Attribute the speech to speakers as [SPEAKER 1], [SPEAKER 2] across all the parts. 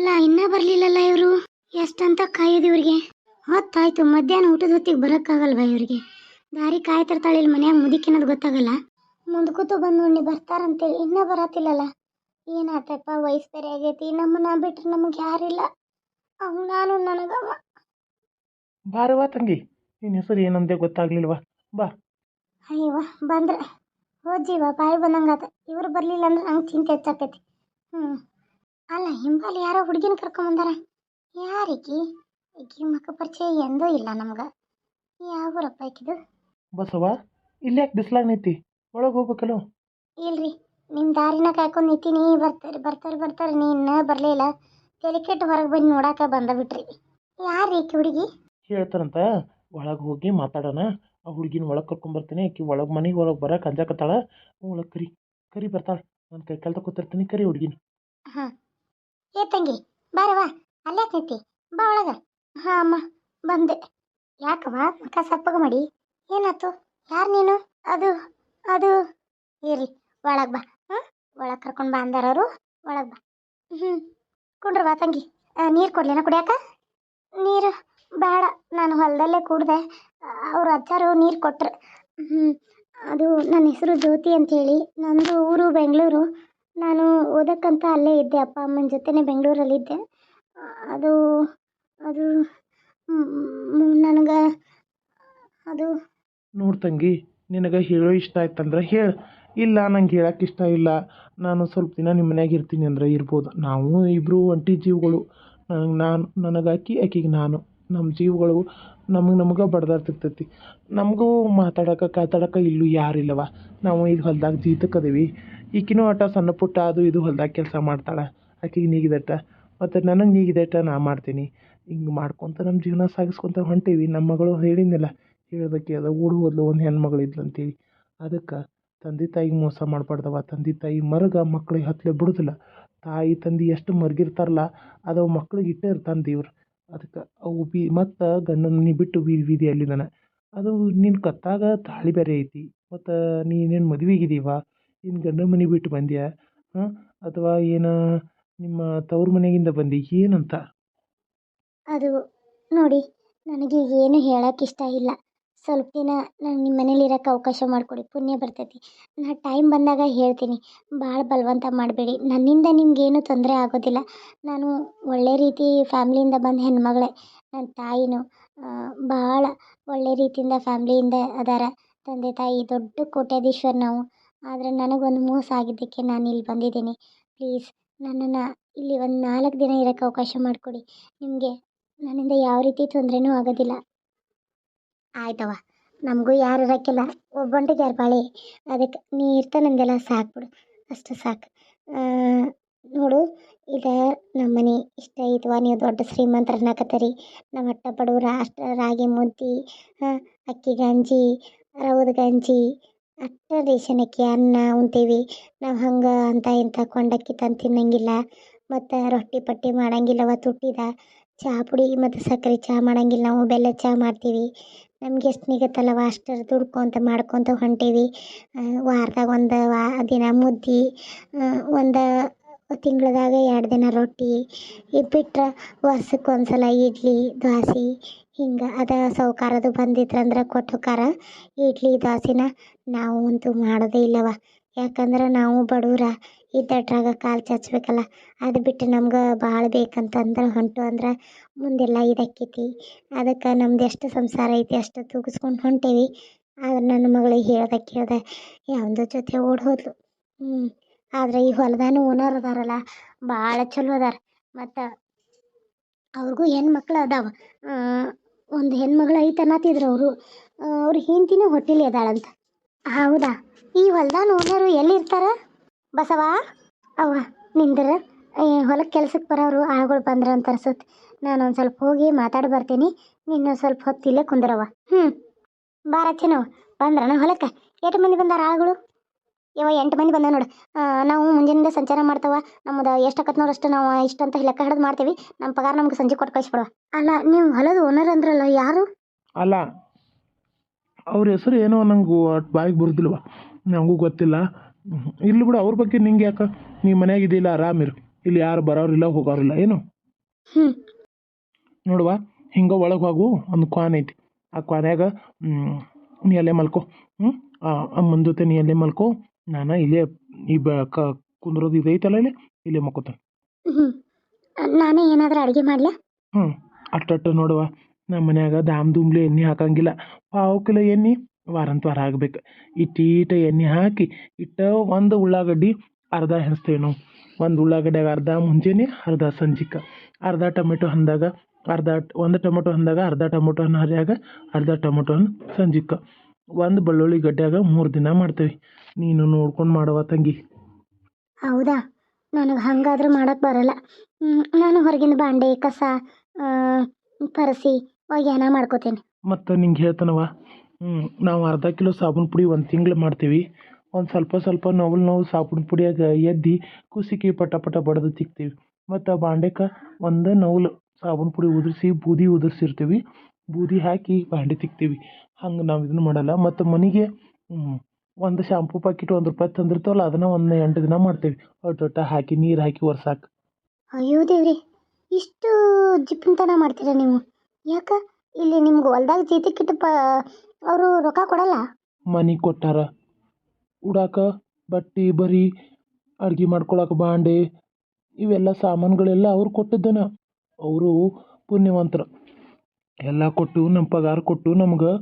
[SPEAKER 1] ಅಲ್ಲ ಇನ್ನೂ ಬರ್ಲಿಲ್ಲಲ್ಲ ಇವರು? ಎಷ್ಟಂತ ಕಾಯೋದು ಇವ್ರಿಗೆ? ಹೊತ್ತಾಯ್ತು ಮಧ್ಯಾಹ್ನ ಊಟದ ಹೊತ್ತಿಗೆ ಬರೋಕ್ಕಾಗಲ್ವಾ ಇವ್ರಿಗೆ? ದಾರಿ ಕಾಯ್ತಿರ್ತಾಳೆ ಇಲ್ಲಿ ಮನ್ಯಾಗ ಮುದಿಕಿನದು ಗೊತ್ತಾಗಲ್ಲ? ಮುಂದೆ ಕೂತು ಬಂದು ನೋಡಿ ಬರ್ತಾರಂತೇಳಿ ಇನ್ನೂ ಬರತ್ತಿಲ್ಲಲ್ಲ ಏನಾತಪ್ಪ ವಯಸ್ಸು ಬೇರೆ ಆಗೈತಿ ನಮ್ಮನ್ನ ಬಿಟ್ರೆ ನಮಗೆ ಯಾರಿಲ್ಲ? ಅವ್ ನಾನು ನನಗವ.
[SPEAKER 2] ಬಾರವ್ವ ತಂಗಿ ನಿನ್ನ ಹೆಸರು ಏನಂದೆ ಗೊತ್ತಾಗ್ಲಿಲ್ವಾ? ಬಾ.
[SPEAKER 1] ಅಯ್ಯವ್ವ ಬಂದ್ರೆ. ಹೋಜೀವ ಬಾಯಿ ಬಂದಂಗಾತ. ಇವ್ರು ಬರಲಿಲ್ಲ ಅಂದ್ರೆ ನಂಗೆ ಚಿಂತೆ ಹೆಚ್ಚಾಕೈತಿ. ಹ್ಞೂ ಅಲ್ಲ ಹಿಂಬಾಲಿ ಯಾರೋ ಹುಡುಗಿನ ಕರ್ಕೊಂಬಂದಾರ ಯಾರಿಕಿ? ಈಕಿ ಮಕ್ಕ ಪರಿಚಯ ಎಂದೂ ಇಲ್ಲ ನಮ್ಗೆ. ಯಾವ ಊರಪ್ಪ ಈಕಿದು?
[SPEAKER 2] ಬಸವ ಯಾಕೆ ಬಿಸ್ಲಾಗ ನಿಂತಿ? ಒಳಗೆ ಹೋಗ್ಬೇಕಲ್ಲ?
[SPEAKER 1] ಇಲ್ರಿ ನಿಮ್ಮ ದಾರಿನ ಕಾಯ್ಕೊಂಡು ನಿಂತೀನಿ. ಬರ್ತಾರೆ ಬರ್ತಾರೆ ಬರ್ತಾರೆ. ನೀನ್ ಬರಲಿಲ್ಲ ಕೆಟ್ಟು ಹೊರಗೆ ಬಂದು ನೋಡಾಕ ಬಂದ ಬಿಟ್ರಿ. ಯಾರು ಈಕಿ ಹುಡುಗಿ?
[SPEAKER 2] ಹೇಳ್ತಾರಂತ ಒಳಗೆ ಹೋಗಿ ಮಾತಾಡೋಣ. ಆ ಹುಡುಗಿನ ಒಳಗೆ ಕರ್ಕೊಂಬರ್ತೀನಿ ಆಕಿ ಒಳಗೆ ಮನೆಗೆ ಒಳಗೆ ಬರಕ್ಕೆ ಅಂಜಾಕತ್ತಾಳ ಒಳಗೆ ಕರಿ ಕರಿ ಬರ್ತಾಳೆ. ನಾನು ಕೈ ಕಾಲು ಕೂತಿರ್ತೀನಿ. ಕರಿ ಹುಡುಗಿನ.
[SPEAKER 1] ಹಾಂ. ಏ ತಂಗಿ ಬಾರವ್ವ ಅಲ್ಲೇ ಕೈತಿ, ಬಾ ಒಳಗ. ಹಾ ಅಮ್ಮ, ಬಂದೆ. ಯಾಕವ್ವ ಮುಖ ಸಪ್ಪಗ ಮಾಡಿ? ಏನಾತು? ಯಾರು ನೀನು? ಅದು ಅದು. ಇರ್ಲಿ ಒಳಗೆ ಬಾ. ಹಾಂ? ಒಳಗೆ ಕರ್ಕೊಂಡು ಬಾ ಅಂದಾರವರು ಒಳಗೆ ಬಾ. ಹ್ಞೂ ಕುಂಡ್ರ ಬಾ ತಂಗಿ. ನೀರು ಕೊಡ್ಲೇನ ಕುಡಿಯಾಕ? ನೀರು ಬೇಡ ನಾನು ಹೊಲದಲ್ಲೇ ಕುಡ್ದೆ. ಅವ್ರ ಅಜ್ಜಾರು ನೀರು ಕೊಟ್ರು. ಹ್ಞೂ ಅದು ನನ್ನ ಹೆಸರು ಜ್ಯೋತಿ ಅಂತೇಳಿ ನಂದು ಊರು ಬೆಂಗಳೂರು. ನಾನು ಓದಕ್ಕಂತ ಅಲ್ಲೇ ಇದ್ದೆ. ಅಪ್ಪ, ಅಮ್ಮನ ಜೊತೆನೇ ಬೆಂಗಳೂರಲ್ಲಿದ್ದೆ ಅದು ಅದು ನನಗೆ ಅದು
[SPEAKER 2] ನೋಡು ತಂಗಿ, ನಿನಗೆ ಹೇಳೋ ಇಷ್ಟ ಆಯ್ತಂದ್ರೆ ಹೇಳು. ಇಲ್ಲ, ನಂಗೆ ಹೇಳಕ್ಕೆ ಇಷ್ಟ ಇಲ್ಲ. ನಾನು ಸ್ವಲ್ಪ ದಿನ ನಿಮ್ಮ ಮನ್ಯಾಗ ಇರ್ತೀನಿ ಅಂದ್ರೆ ಇರ್ಬೋದು. ನಾವು ಇಬ್ಬರು ಒಂಟಿ ಜೀವಗಳು. ನನಗೆ ನಾನು, ನನಗೆ ಆಕಿ, ಆಕಿಗೆ ನಾನು. ನಮ್ಮ ಜೀವಗಳು ನಮಗೆ ನಮ್ಗೆ ಬಡ್ದಾಡ್ತಿರ್ತೈತಿ ನಮಗೂ ಮಾತಾಡಕ್ಕೆ ಕಾತಾಡಕ್ಕೆ ಇಲ್ಲೂ ಯಾರಿಲ್ಲವ ನಾವು ಈಗ ಹೊಲ್ದಾಗ ಜೀತಕ್ಕೆ ಅದೀವಿ ಈಕಿನೂ ಆಟ ಸಣ್ಣ ಪುಟ್ಟ ಅದು ಇದು ಹೊಲ್ದಾಗ ಕೆಲಸ ಮಾಡ್ತಾಳೆ. ಆಕಿಗೆ ನೀಗಿದಟ್ಟ. ಮತ್ತು ನನಗೆ ನೀಗಿದಟ್ಟ ನಾ ಮಾಡ್ತೀನಿ. ಹಿಂಗೆ ಮಾಡ್ಕೊತ ನಮ್ಮ ಜೀವನ ಸಾಗಿಸ್ಕೊತ ಹೊಂಟೀವಿ. ನಮ್ಮ ಮಗಳು ಹೇಳಿದ್ನಲ್ಲ, ಹೇಳ್ದಕ್ಕೆ ಅದು ಊರು ಹೋದ್ಲು ಒಂದು ಹೆಣ್ಮಗಳು ಇದ್ಲು ಅಂತೇಳಿ. ಅದಕ್ಕೆ ತಂದೆ ತಾಯಿಗೆ ಮೋಸ ಮಾಡಬಾರ್ದವ. ತಂದೆ ತಾಯಿ ಮರಗ ಮಕ್ಳಿಗೆ ಹತ್ತಲೇ ಬಿಡುದಿಲ್ಲ. ತಾಯಿ ತಂದೆ ಎಷ್ಟು ಮರ್ಗಿರ್ತಾರಲ್ಲ, ಅದು ಮಕ್ಳಿಗೆ ಇಟ್ಟೇ ಇರ್ತಾನೆ ದೇವ್ರು. ಅದಕ್ಕೆ ಅವು ಬಿ ಮತ್ತು ಗಂಡನ ಮನೆ ಬಿಟ್ಟು ಬೀದಿ ಬೀದಿಯಲ್ಲಿ ನಾನು. ಅದು ನಿನ್ನ ಕತ್ತಾಗ ತಾಳಿ ಬೇರೆ ಐತಿ. ಮತ್ತು ನೀನೇನು ಮದುವೆಗಿದೀವ ನಿನ್ನ ಗಂಡನ ಮನೆ ಬಿಟ್ಟು ಬಂದ್ಯಾ. ಹಾಂ? ಅಥವಾ ಏನು ನಿಮ್ಮ ತವ್ರ ಮನೆಗಿಂದ ಬಂದಿ? ಏನಂತ?
[SPEAKER 1] ಅದು ನೋಡಿ, ನನಗೆ ಏನು ಹೇಳಕ್ಕೆ ಇಷ್ಟ ಇಲ್ಲ. ಸ್ವಲ್ಪ ದಿನ ನಾನು ನಿಮ್ಮ ಮನೇಲಿ ಇರೋಕ್ಕೆ ಅವಕಾಶ ಮಾಡಿಕೊಡಿ, ಪುಣ್ಯ ಬರ್ತೈತಿ. ನಾ ಟೈಮ್ ಬಂದಾಗ ಹೇಳ್ತೀನಿ ಭಾಳ ಬಲವಂತ ಮಾಡಬೇಡಿ. ನನ್ನಿಂದ ನಿಮಗೇನು ತೊಂದರೆ ಆಗೋದಿಲ್ಲ. ನಾನು ಒಳ್ಳೆ ರೀತಿ ಫ್ಯಾಮ್ಲಿಯಿಂದ ಬಂದ ಹೆಣ್ಮಗಳೇ ನನ್ನ ತಾಯಿನೂ ಭಾಳ ಒಳ್ಳೆ ರೀತಿಯಿಂದ ಫ್ಯಾಮ್ಲಿಯಿಂದ ಅದಾರ. ತಂದೆ ತಾಯಿ, ದೊಡ್ಡ ಕೋಟ್ಯಾಧೀಶ್ವರ ನಾವು. ಆದರೆ ನನಗೊಂದು ಮೋಸ ಆಗಿದ್ದಕ್ಕೆ ನಾನು ಇಲ್ಲಿ ಬಂದಿದ್ದೀನಿ. ಪ್ಲೀಸ್, ನನ್ನನ್ನು ಇಲ್ಲಿ ಒಂದು ನಾಲ್ಕು ದಿನ ಇರೋಕ್ಕೆ ಅವಕಾಶ ಮಾಡಿಕೊಡಿ. ನಿಮಗೆ ನನ್ನಿಂದ ಯಾವ ರೀತಿ ತೊಂದರೆನೂ ಆಗೋದಿಲ್ಲ. ಆಯ್ತವ ನಮಗೂ ಯಾರು ಇರಕ್ಕಿಲ್ಲ. ಒಬ್ಬಂಟಿಗೆ ಯಾರು ಬಾಳಿ ಅದಕ್ಕೆ ನೀ ಇರ್ತಾನಂದೆಲ್ಲ ಸಾಕು ಬಿಡು. ಅಷ್ಟು ಸಾಕು. ನೋಡು, ಇದು ನಮ್ಮ ಮನೆ ಇಷ್ಟ ಐತವ ನೀವು ದೊಡ್ಡ ಶ್ರೀಮಂತರ ಅನ್ನಕತ್ತೀರಿ ನಮ್ಮ ಅಟ್ಟ ಬಡವ್ರ, ಅಷ್ಟು ರಾಗಿ ಮುದ್ದೆ ಅಕ್ಕಿ ಗಂಜಿ, ರವದ ಗಂಜಿ, ಅಟ್ಟ ರೇಷನ್ ಅಕ್ಕಿ, ಅನ್ನ ಉಣ್ತೀವಿ. ನಾವು ಹಂಗೆ ಅಂತ ಇಂಥ ಕೊಂಡಕ್ಕಿ ತಂದು ತಿನ್ನಂಗಿಲ್ಲ. ಮತ್ತು ರೊಟ್ಟಿ ಪಟ್ಟಿ ಮಾಡಂಗಿಲ್ಲವ ತುಟ್ಟಿದ. ಚಹಾ ಪುಡಿ ಮತ್ತು ಸಕ್ಕರೆ ಚಹಾ ಮಾಡಂಗಿಲ್ಲ. ನಾವು ಬೆಲ್ಲ ಚಹಾ ಮಾಡ್ತೀವಿ. ನಮ್ಗೆ ಎಷ್ಟು ನಿಗತ್ತಲ್ಲವ ಅಷ್ಟರ ದುಡ್ಕೊಂತ ಮಾಡ್ಕೊತ ಹೊಂಟೀವಿ. ವಾರದಾಗ ಒಂದು ವಾ, ದಿನ ಮುದ್ದೆ ಒಂದು ತಿಂಗಳದಾಗ ಎರಡು ದಿನ ರೊಟ್ಟಿ. ಇದು ಬಿಟ್ರೆ ವರ್ಷಕ್ಕೆ ಒಂದು ಸಲ ಇಡ್ಲಿ, ದ್ವಾಸೆ. ಹಿಂಗೆ ಅದ ಸೌಕಾರದು ಬಂದಿದ್ರಂದ್ರೆ ಕೊಟ್ಟು ಹೋಕಾರ ಇಡ್ಲಿ, ದ್ವಾಸೆನ ನಾವು ಅಂತೂ ಮಾಡೋದೇ ಇಲ್ಲವ. ಯಾಕಂದ್ರೆ ನಾವು ಬಡವ್ರ ಇದ್ದಟ್ರಾಗ ಕಾಲು ಚಾಚಬೇಕಲ್ಲ, ಅದು ಬಿಟ್ಟು ನಮ್ಗೆ ಭಾಳ ಬೇಕಂತಂದ್ರೆ ಹೊಂಟು ಅಂದ್ರೆ ಮುಂದೆಲ್ಲ ಇದಾಕೈತಿ. ಅದಕ್ಕೆ ನಮ್ದು ಎಷ್ಟು ಸಂಸಾರ ಐತಿ ಅಷ್ಟು ತೂಗಿಸ್ಕೊಂಡು ಹೊಂಟೇವಿ. ಆದ್ರೆ ನನ್ನ ಮಗಳಿಗೆ ಹೇಳ್ದೆ ಕೇಳ್ದೆ ಯಾವುದೋ ಜೊತೆ ಓಡ್ ಹೋದ್ಲು. ಹ್ಞೂ ಆದರೆ ಈ ಹೊಲದಾನು ಓನರ್ ಅದಾರಲ್ಲ, ಭಾಳ ಚಲೋ ಅದಾರ. ಮತ್ತು ಅವ್ರಿಗೂ ಹೆಣ್ಮಕ್ಳು ಅದಾವ. ಒಂದು ಹೆಣ್ಮಗಳು ಐತೆ ಅನ್ನತ್ತಿದ್ರು ಅವರು. ಅವ್ರ ಹೆಂಡ್ತಿನೂ ಹೊಟ್ಟೆಲಿ ಅದಾಳಂತ. ಹೌದಾ? ಈ ಹೊಲ್ದಾನ ಓನರು ಎಲ್ಲಿರ್ತಾರ ಬಸವ ಅವ್ವ ನಿಂದ್ರ ಹೊಲಕ್ಕೆ ಕೆಲ್ಸಕ್ಕೆ ಬರೋರು ಆಳುಗಳು ಬಂದ್ರ ಅಂತ ಅನ್ಸುತ್ತೆ ನಾನು ಒಂದು ಸ್ವಲ್ಪ ಹೋಗಿ ಮಾತಾಡಿ ಬರ್ತೀನಿ ನಿನ್ನ ಸ್ವಲ್ಪ ಹೊತ್ತು ಇಲ್ಲೇ ಕುಂದ್ರವ ಹ್ಞೂ ಬಾರಚ್ಚೇನವ ಬಂದ್ರನ ಹೊಲಕ್ಕೆ? ಎಷ್ಟು ಮಂದಿ ಬಂದಾರ ಆಳುಗಳು? ಯವ ಎಂಟು ಮಂದಿ ಬಂದ ನೋಡು. ಆ, ನಾವು ಮುಂಜಾನಿಂದ ಸಂಚಾರ ಮಾಡ್ತಾವ ನಮ್ಮದು ಎಷ್ಟು ಆಕತ್ ನೋಡು ಅಷ್ಟು ನಾವು ಇಷ್ಟು ಅಂತ ಲೆಕ್ಕ ಹಿಡಿದು ಮಾಡ್ತೀವಿ. ನಮ್ಮ ಪಗಾರ ನಮ್ಗೆ ಸಂಜೆ ಕೊಟ್ಟು ಕಳಿಸ್ಬಿಡುವ. ಅಲ್ಲ ನೀವು ಹೊಲದ ಓನರ್ ಅಂದ್ರಲ್ಲ ಯಾರು?
[SPEAKER 2] ಅಲ್ಲ ಅವ್ರ ಹೆಸರು ಏನೋ ನಂಗೆ ಬಾಯಿಗೆ ಬರುದಿಲ್ವ. ನನಗೂ ಗೊತ್ತಿಲ್ಲ. ಇರ್ಲಿ ಬಿಡು ಅವ್ರ ಬಗ್ಗೆ ನಿಂಗೆ ಯಾಕ? ನೀ ಮನ್ಯಾಗ ಆರಾಮ್ ಆರಾಮಿರು ಇಲ್ಲಿ ಯಾರು ಬರೋರಿಲ್ಲ ಹೋಗೋರಿಲ್ಲ ಏನು? ನೋಡುವ ಹಿಂಗೆ ಒಳಗೆ ಹೋಗು ಒಂದು ಕ್ವಾನ್ ಐತಿ. ಆ ಕ್ವಾನ್ಯಾಗ ಹ್ಮ್, ನೀ ಅಲ್ಲೇ ಮಲ್ಕೋ. ಹ್ಞೂ ಅಮ್ಮನ ಜೊತೆ ನೀ ಅಲ್ಲೇ ಮಲ್ಕೋ. ನಾನು ಇಲ್ಲೇ ಈ ಬ ಕ ಕುಂದ್ರೋದು ಇದೈತಲ್ಲ ಇಲ್ಲಿ? ಇಲ್ಲೇ ಮಕ್ಕೋತಾನೆ
[SPEAKER 1] ನಾನೇ ಏನಾದರೂ ಅಡುಗೆ ಮಾಡಲಾ?
[SPEAKER 2] ಹ್ಞೂ ಅಟ್ಟಟ್ಟು ನೋಡುವ. ನಮ್ಮ ಮನ್ಯಾಗ ದಾಮ್ ದುಂಬ್ಲಿ ಎಣ್ಣೆ ಹಾಕಂಗಿಲ್ಲ. ಪಾವು ಕಿಲೋ ಎಣ್ಣೆ. ವಾರಂತ ವಾರ ಆಗ್ಬೇಕು ಇಟ್ಟೀಟ ಎಣ್ಣೆ ಹಾಕಿ ಇಟ್ಟ ಒಂದು ಉಳ್ಳಾಗಡ್ಡಿ ಅರ್ಧ ಹೆಸ್ತೇವೆ ನಾವು ಒಂದು ಉಳ್ಳಾಗಡ್ಡೆಗೆ ಅರ್ಧ ಮುಂಜಾನೆ ಅರ್ಧ ಸಂಜಿಕ. ಅರ್ಧ ಟೊಮೆಟೊ ಹಂದಾಗ ಅರ್ಧ ಒಂದು ಟೊಮೆಟೊ ಅಂದಾಗ ಅರ್ಧ ಟೊಮೆಟೊ ಹಣ್ಣು ಹರಿಯಾಗ ಅರ್ಧ ಟೊಮೆಟೊ ಹಣ್ಣು ಸಂಜಿಕ. ಒಂದು ಬೆಳ್ಳುಳ್ಳಿ ಗಡ್ಡೆಯಾಗ ಮೂರು ದಿನ ಮಾಡ್ತೇವೆ. ನೀನು ನೋಡ್ಕೊಂಡು ಮಾಡುವ ತಂಗಿ.
[SPEAKER 1] ಹೌದಾ? ನನಗೆ ಹಂಗಾದ್ರೆ ಮಾಡಕ್ಕೆ ಬರಲ್ಲ. ನಾನು ಹೊರಗಿನ ಬಾಂಡೆ ಕಸ ಪರಸಿ ಒಗ್ಯಾನ ಮಾಡ್ಕೋತೇನೆ.
[SPEAKER 2] ಮತ್ತು ನಿಂಗೆ ಹೇಳ್ತಾನವ ನಾವು ಅರ್ಧ ಕಿಲೋ ಸಾಬೂನ್ ಪುಡಿ ಒಂದು ತಿಂಗಳು ಮಾಡ್ತೀವಿ. ಒಂದು ಸ್ವಲ್ಪ ಸ್ವಲ್ಪ ನೋವಲ್ ನೋವು ಸಾಬೂನ್ ಪುಡಿಯಾಗ ಎದ್ದು ಕುಸಿಕಿ ಪಟ ಪಟ ಬಡಿದು ತಿಕ್ತೀವಿ. ಮತ್ತು ಬಾಂಡೆಕ ಒಂದು ನವ್ಲು ಸಾಬೂನ್ ಪುಡಿ ಉದುರಿಸಿ ಬೂದಿ ಉದುರಿಸಿರ್ತೀವಿ. ಬೂದಿ ಹಾಕಿ ಬಾಂಡೆ ತಿಕ್ತೀವಿ. ಹಂಗೆ ನಾವು ಇದನ್ನು ಮಾಡಲ್ಲ. ಮತ್ತು ಮನೆಗೆ ಒಂದು ಶಾಂಪೂ ಪಾಕಿಟ್ ಒಂದು ರೂಪಾಯಿ ತಂದಿರ್ತಾವಲ್ಲ, ಅದನ್ನು ಒಂದು ಎಂಟು ದಿನ ಮಾಡ್ತೀವಿ. ಒಟ್ಟೊಟ್ಟ ಹಾಕಿ, ನೀರು ಹಾಕಿ ಒರ್ಸಾಕ.
[SPEAKER 1] ಅಯ್ಯೋ ದೇವ್ರಿ, ಇಷ್ಟು ಜಿಪ್ಪುತನ ಮಾಡ್ತೀರಾ ನೀವು? ಯಾಕೆ? ಇಲ್ಲಿ ನಿಮ್ಗೆ ಹೊಲ್ದಾಗ ಜೀತಕ್ಕಿಟ್ಟು ಪ ಅವರು ರೊಕ್ಕ ಕೊಡಲ್ಲ?
[SPEAKER 2] ಮನೆ ಕೊಟ್ಟಾರ. ಉಡಾಕ ಬಟ್ಟಿ ಬರಿ, ಅಡ್ಗೆ ಮಾಡ್ಕೊಳಕ್ಕೆ ಬಾಂಡೆ, ಇವೆಲ್ಲ ಸಾಮಾನುಗಳೆಲ್ಲ ಅವ್ರು ಕೊಟ್ಟಿದ್ದನ. ಅವರು ಪುಣ್ಯವಂತರು. ಎಲ್ಲ ಕೊಟ್ಟು ನಮ್ಮ ಪಗಾರ ಕೊಟ್ಟು ನಮ್ಗೆ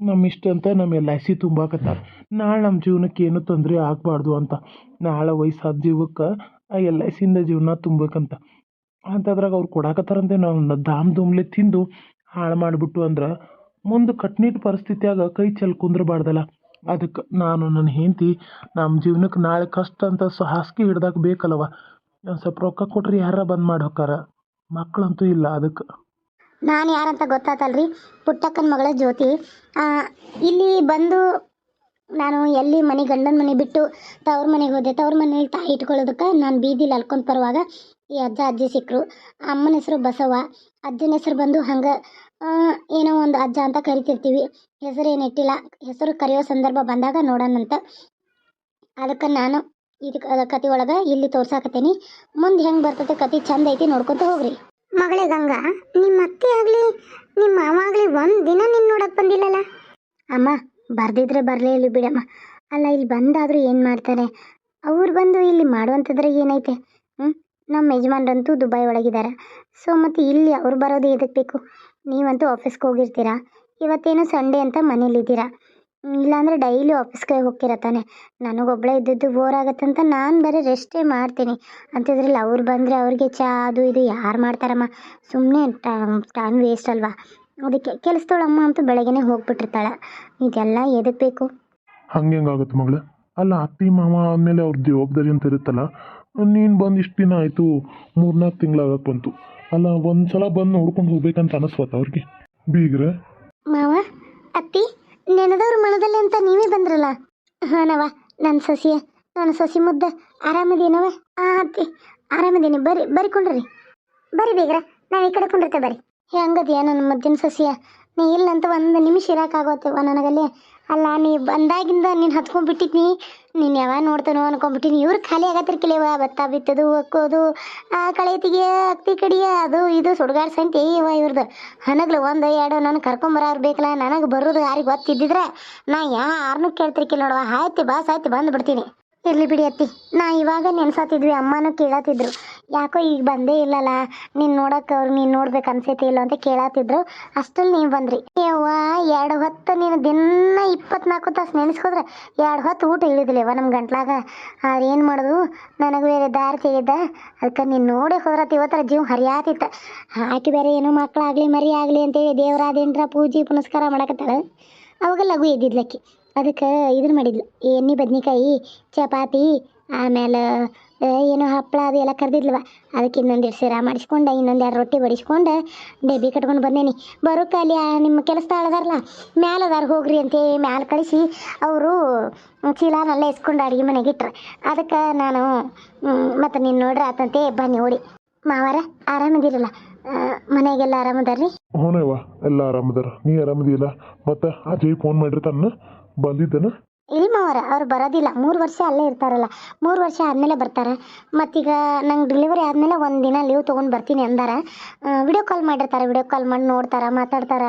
[SPEAKER 2] ನಮ್ಮ ಇಷ್ಟ ಅಂತ ನಮ್ಮ ಎಲ್ ಐ ಸಿ ತುಂಬಾಕತ್ತಾರ. ನಾಳೆ ನಮ್ಮ ಜೀವನಕ್ಕೆ ಏನು ತೊಂದರೆ ಆಗಬಾರ್ದು ಅಂತ. ನಾಳೆ ವಯಸ್ಸಾದ ಜೀವಕ್ಕೆ ಆ ಎಲ್ ಐ ಸಿಯಿಂದ ಜೀವನ ತುಂಬಬೇಕಂತ. ಅಂಥದ್ರಾಗ ಅವ್ರು ಕೊಡಾಕತ್ತಾರಂತೆ. ನಾವು ದಾಮ್ ದುಮ್ಲೆ ತಿಂದು ಹಾಳು ಮಾಡಿಬಿಟ್ಟು ಅಂದ್ರೆ ಮುಂದೆ ಕಟ್ನಿಟ್ಟು ಪರಿಸ್ಥಿತಿಯಾಗ ಕೈ ಚೆಲ್ಲಿ ಕುಂದ್ರಬಾರ್ದಲ್ಲ ಅದಕ್ಕೆ ನಾನು ನನ್ನ ಹೆಂಡತಿ ನಮ್ಮ ಜೀವನಕ್ಕೆ ನಾಳೆ ಕಷ್ಟ ಅಂತ ಸ ಹಾಸಿಗೆ ಹಿಡ್ದಾಗ ಬೇಕಲ್ಲವ. ಒಂದು ಸ್ವಲ್ಪ ರೊಕ್ಕ ಕೊಟ್ರೆ ಯಾರ ಬಂದ್ ಮಾಡಿ ಹೋಕ್ಕಾರ. ಮಕ್ಕಳಂತೂ ಇಲ್ಲ ಅದಕ್ಕೆ
[SPEAKER 1] ನಾನು ಯಾರಂತ ಗೊತ್ತಾತಲ್ರಿ? ಪುಟ್ಟಕ್ಕನ ಮಗಳ ಜ್ಯೋತಿ. ಇಲ್ಲಿ ಬಂದು ನಾನು ಎಲ್ಲಿ ಮನೆ ಗಂಡನ ಮನೆ ಬಿಟ್ಟು ತವ್ರ ಮನೆಗೆ ಹೋದೆ ತವ್ರ ಮನೇಲಿ ತಾಯಿ ಇಟ್ಕೊಳ್ಳೋದಕ್ಕೆ ನಾನು ಬೀದಿಲಿ ಅಲ್ಕೊಂಡು ಬರುವಾಗ ಈ ಅಜ್ಜ ಅಜ್ಜಿ ಸಿಕ್ಕರು ಅಮ್ಮನ ಹೆಸರು ಬಸವ ಅಜ್ಜನ ಹೆಸರು ಬಂದು ಹಂಗೆ. ಏನೋ ಒಂದು ಅಜ್ಜ ಅಂತ ಕರಿತಿರ್ತೀವಿ. ಹೆಸರು ಏನು ಇಟ್ಟಿಲ್ಲ. ಹೆಸರು ಕರೆಯೋ ಸಂದರ್ಭ ಬಂದಾಗ ನೋಡೋಣಂತ ಅದಕ್ಕೆ ನಾನು ಇದು ಕತೆ ಒಳಗೆ ಇಲ್ಲಿ ತೋರ್ಸಾಕತ್ತೀನಿ. ಮುಂದೆ ಹೆಂಗೆ ಬರ್ತೈತೆ ಕತೆ ಚಂದ ಐತಿ ನೋಡ್ಕೊತ ಹೋಗ್ರಿ. ಮಗಳೇ ಗಂಗಾ ನಿಮ್ಮ ಅತ್ತೆ ಆಗಲಿ ನಿಮ್ಮ ಮಾವ ಆಗಲಿ ಒಂದು ದಿನ ನಿನ್ನ ನೋಡಕ್ಕೆ ಬಂದಿಲ್ಲಲ್ಲ? ಅಮ್ಮ ಬರ್ದಿದ್ರೆ ಬರಲೇ ಇಲ್ಲ ಬಿಡಮ್ಮ. ಅಲ್ಲ, ಇಲ್ಲಿ ಬಂದಾದರೂ ಏನು ಮಾಡ್ತಾರೆ? ಅವ್ರು ಬಂದು ಇಲ್ಲಿ ಮಾಡುವಂಥದ್ರೆ ಏನೈತೆ? ಹ್ಞೂ ನಮ್ಮ ಯಜಮಾನ್ರಂತೂ ದುಬೈ ಒಳಗಿದ್ದಾರೆ ಸೊ ಮತ್ತು ಇಲ್ಲಿ ಅವ್ರು ಬರೋದು ಎದಕ್ಕೆ ಬೇಕು? ನೀವಂತೂ ಆಫೀಸ್ಗೆ ಹೋಗಿರ್ತೀರಾ? ಇವತ್ತೇನು ಸಂಡೇ ಅಂತ ಮನೇಲಿದ್ದೀರಾ? ಇಲ್ಲಾಂದರೆ ಇಲ್ಲಾಂದ್ರೆ ಡೈಲಿ ಆಫೀಸ್ಗೆ ಹೋಗ್ತೀರ ತಾನೆ? ನನಗೊಬ್ಬಳೇ ಇದ್ದದ್ದು ಬೋರ್ ಆಗತ್ತಂತ ನಾನು ಬರೀ ರೆಸ್ಟೇ ಮಾಡ್ತೀನಿ. ಅಂತಿದ್ರಲ್ಲಿ ಅವ್ರು ಬಂದರೆ ಅವ್ರಿಗೆ ಚಾ, ಅದು ಇದು ಯಾರು ಮಾಡ್ತಾರಮ್ಮ? ಸುಮ್ಮನೆ ಟೈಮ್ ವೇಸ್ಟ್ ಅಲ್ವಾ? ಅದಕ್ಕೆ ಕೆಲಸದವಳಮ್ಮ ಅಂತೂ ಬೆಳಗ್ಗೆನೆ ಹೋಗ್ಬಿಟ್ಟಿರ್ತಾಳೆ. ಇದೆಲ್ಲ ಎದಕ್ಕೆ ಬೇಕು?
[SPEAKER 3] ಹಂಗೆ ಹೆಂಗಾಗುತ್ತೆ ಮಗಳೇ? ಅಲ್ಲ ಅತ್ತಿ ಮಾವ ಆದಮೇಲೆ ಅವ್ರ ಜವಾಬ್ದಾರಿ ಅಂತ ಇರುತ್ತಲ್ಲ ನೀನು ಬಂದು ಇಷ್ಟು ದಿನ ಆಯಿತು ಮೂರ್ನಾಲ್ಕು ತಿಂಗಳಾಗಕ್ಕೆ ಬಂತು. ಅಲ್ಲ ಒಂದು ಸಲ ಬಂದು ನೋಡ್ಕೊಂಡು ಹೋಗ್ಬೇಕಂತ ಅನಿಸ್ವತ್ತ ಅವ್ರಿಗೆ. ಬೀಗ್ರೆ?
[SPEAKER 1] ಮಾವ ಅತ್ತಿ ನೆನೆದವ್ರು ಮನದಲ್ಲಿ ಅಂತ ನೀವೇ ಬಂದ್ರಲ್ಲ? ಹಾನವ ನನ್ನ ಸಸಿ ನನ್ನ ಸಸಿ ಮುದ್ದ ಆರಾಮದೇನವ ಆ ಅತ್ತಿ ಆರಾಮದೇನೆ. ಬರ್ರಿ ಬರ್ರಿ ಕೊಂಡ್ರಿ. ಬರ್ರಿ ಬೇಗ್ರ ನಾವು ಈ ಕಡೆ ಕೊಂಡಿರ್ತೇವೆ ಬರ್ರಿ. ಹೆಂಗದಿಯ ನನ್ನ ಮದ್ದಿನ ಸಸಿಯ, ನೀ ಇಲ್ಲಂತ ಒಂದು ನಿಮಿಷ ಇರೋಕ್ಕಾಗೋತೇವ ನನಗಲ್ಲಿ. ಅಲ್ಲ, ನೀ ಬಂದಾಗಿಂದ ನೀನು ಹತ್ಕೊಂಡ್ಬಿಟ್ಟಿದ್ನಿ. ನೀನು ಯಾವಾಗ ನೋಡ್ತಾನೋ ಅನ್ಕೊಂಡ್ಬಿಟ್ಟಿನಿ ಇವ್ರು ಖಾಲಿ ಆಗತ್ತಿರ್ಕಿಲ್ಲವ ಭತ್ತ ಬಿತ್ತದು, ಒಕ್ಕೋದು, ಆ ಕಳೆ ತೆಗಿಯ ಅಕ್ತಿ ಕಡಿಯ, ಅದು ಇದು ಸುಡ್ಗಾಡ್ ಸಂತೆ ಇವ ಇವ್ರದ್ದು ಹನಗ್ಲು ಒಂದು, ಎರಡು ನಾನು ಕರ್ಕೊಂಬರೋರು ಬೇಕಲ್ಲ, ನನಗೆ ಬರೋದು ಯಾರಿಗೆ ಗೊತ್ತಿದ್ದಿದ್ರೆ ನಾ ಯಾರನ್ನೂ ಕೇಳ್ತಿರ್ಕಿಲ್ಲ ನೋಡುವ. ಆಯ್ತು ಬಾಸ್ ಆಯ್ತು ಬಂದು ಬಿಡ್ತೀನಿ ಇರ್ಲಿ ಬಿಡಿ ಅತ್ತಿ. ನಾ ಇವಾಗ ನೆನ್ಸತ್ತಿದ್ವಿ ಅಮ್ಮನೂ ಕೇಳತ್ತಿದ್ರು ಯಾಕೋ ಈಗ ಬಂದೇ ಇಲ್ಲಲ್ಲ, ನೀನು ನೋಡಕ್ಕೆ ಅವ್ರು ನೀನು ನೋಡ್ಬೇಕು ಅನ್ಸೈತಿ ಇಲ್ಲ ಅಂತ ಕೇಳತ್ತಿದ್ರು ಅಷ್ಟಲ್ಲಿ ನೀವು ಬಂದ್ರಿ. ಯವ್ವ, ಎರಡು ಹೊತ್ತು ನೀನು ದಿನ ಇಪ್ಪತ್ನಾಲ್ಕು ತಾಸು ನೆನೆಸ್ಕೋದ್ರೆ ಎರಡು ಹೊತ್ತು ಊಟ ಇಳಿದಿಲ್ಲವ ನಮ್ಮ ಗಂಟ್ಲಾಗ. ಆದ್ರೆ ಏನು ಮಾಡುದು? ನನಗೆ ಬೇರೆ ದಾರಿ ತೆಗೆದ. ಅದಕ್ಕೆ ನೀನು ನೋಡಿ ಹೋದ್ರತ್ ಇವತ್ತರ ಜೀವ ಹರಿಯಾತಿತ್ತ. ಆಕೆ ಬೇರೆ ಏನೋ ಮಕ್ಕಳಾಗಲಿ ಮರಿ ಆಗಲಿ ಅಂತೇಳಿ ದೇವರಾದೇನ್ರ ಪೂಜೆ ಪುನಸ್ಕಾರ ಮಾಡಕತ್ತಾಳೆ. ಅವಾಗ ಲಘು ಎದ್ದಿದ್ಲಕ್ಕಿ ಅದಕ್ಕೆ ಇದನ್ನ ಮಾಡಿದ್ಲು. ಎಣ್ಣೆ, ಬದ್ನಿಕಾಯಿ, ಚಪಾತಿ, ಆಮೇಲೆ ಏನು ಹಪ್ಪಳ ಅದು ಎಲ್ಲ ಕರೆದಿದ್ಲವ. ಅದಕ್ಕೆ ಇನ್ನೊಂದೆರಡು ಸೀರಾ ಮಾಡಿಸ್ಕೊಂಡು ಇನ್ನೊಂದೆರಡು ರೊಟ್ಟಿ ಬಡಿಸ್ಕೊಂಡು, ಡಬ್ಬಿ ಕಟ್ಕೊಂಡು ಬಂದೇನಿ. ಬರೋಕೆ ಅಲ್ಲಿ ನಿಮ್ಮ ಕೆಲಸದಾಳ ಅದಾರಲ್ಲ ಮ್ಯಾಲ ಅದಾರ ಹೋಗ್ರಿ ಅಂತೇಳಿ ಮ್ಯಾಲೆ ಕಳಿಸಿ, ಅವರು ಚೀಲಾನೆಲ್ಲ ಇಸ್ಕೊಂಡು ಅಡುಗೆ ಮನೆಗೆ ಇಟ್ರು. ಅದಕ್ಕೆ ನಾನು ಮತ್ತು ನೀನು ನೋಡ್ರಿ ಆತಂತೆ, ಬನ್ನಿ ಓಡಿ. ಮಾವಾರ, ಆರಾಮದಿರಲ್ಲ? ಮನೆಗೆಲ್ಲ ಆರಾಮದಾರ್ರಿ?
[SPEAKER 3] ಹ್ಞೂ ಎಲ್ಲ ಆರಾಮದಾರ. ನೀ ಆರಾಮದಿಲ್ಲ ಮತ್ತೆ ಅಜಯ್ ಫೋನ್ ಮಾಡಿರ್ತಾನ? ಬಂದಿದ್ದನ
[SPEAKER 1] ಇಲ್ಲಿ ಮಾವ ಅವ್ರ ಅವ್ರು ಬರೋದಿಲ್ಲ. ಮೂರು ವರ್ಷ ಅಲ್ಲೇ ಇರ್ತಾರಲ್ಲ. ಮೂರು ವರ್ಷ ಆದಮೇಲೆ ಬರ್ತಾರೆ. ಮತ್ತೀಗ ನಂಗೆ ಡೆಲಿವರಿ ಆದಮೇಲೆ ಒಂದು ದಿನ ಲೀವ್ ತೊಗೊಂಡು ಬರ್ತೀನಿ ಅಂದಾರ. ವಿಡಿಯೋ ಕಾಲ್ ಮಾಡಿರ್ತಾರೆ ವಿಡಿಯೋ ಕಾಲ್ ಮಾಡಿ ನೋಡ್ತಾರೆ, ಮಾತಾಡ್ತಾರೆ.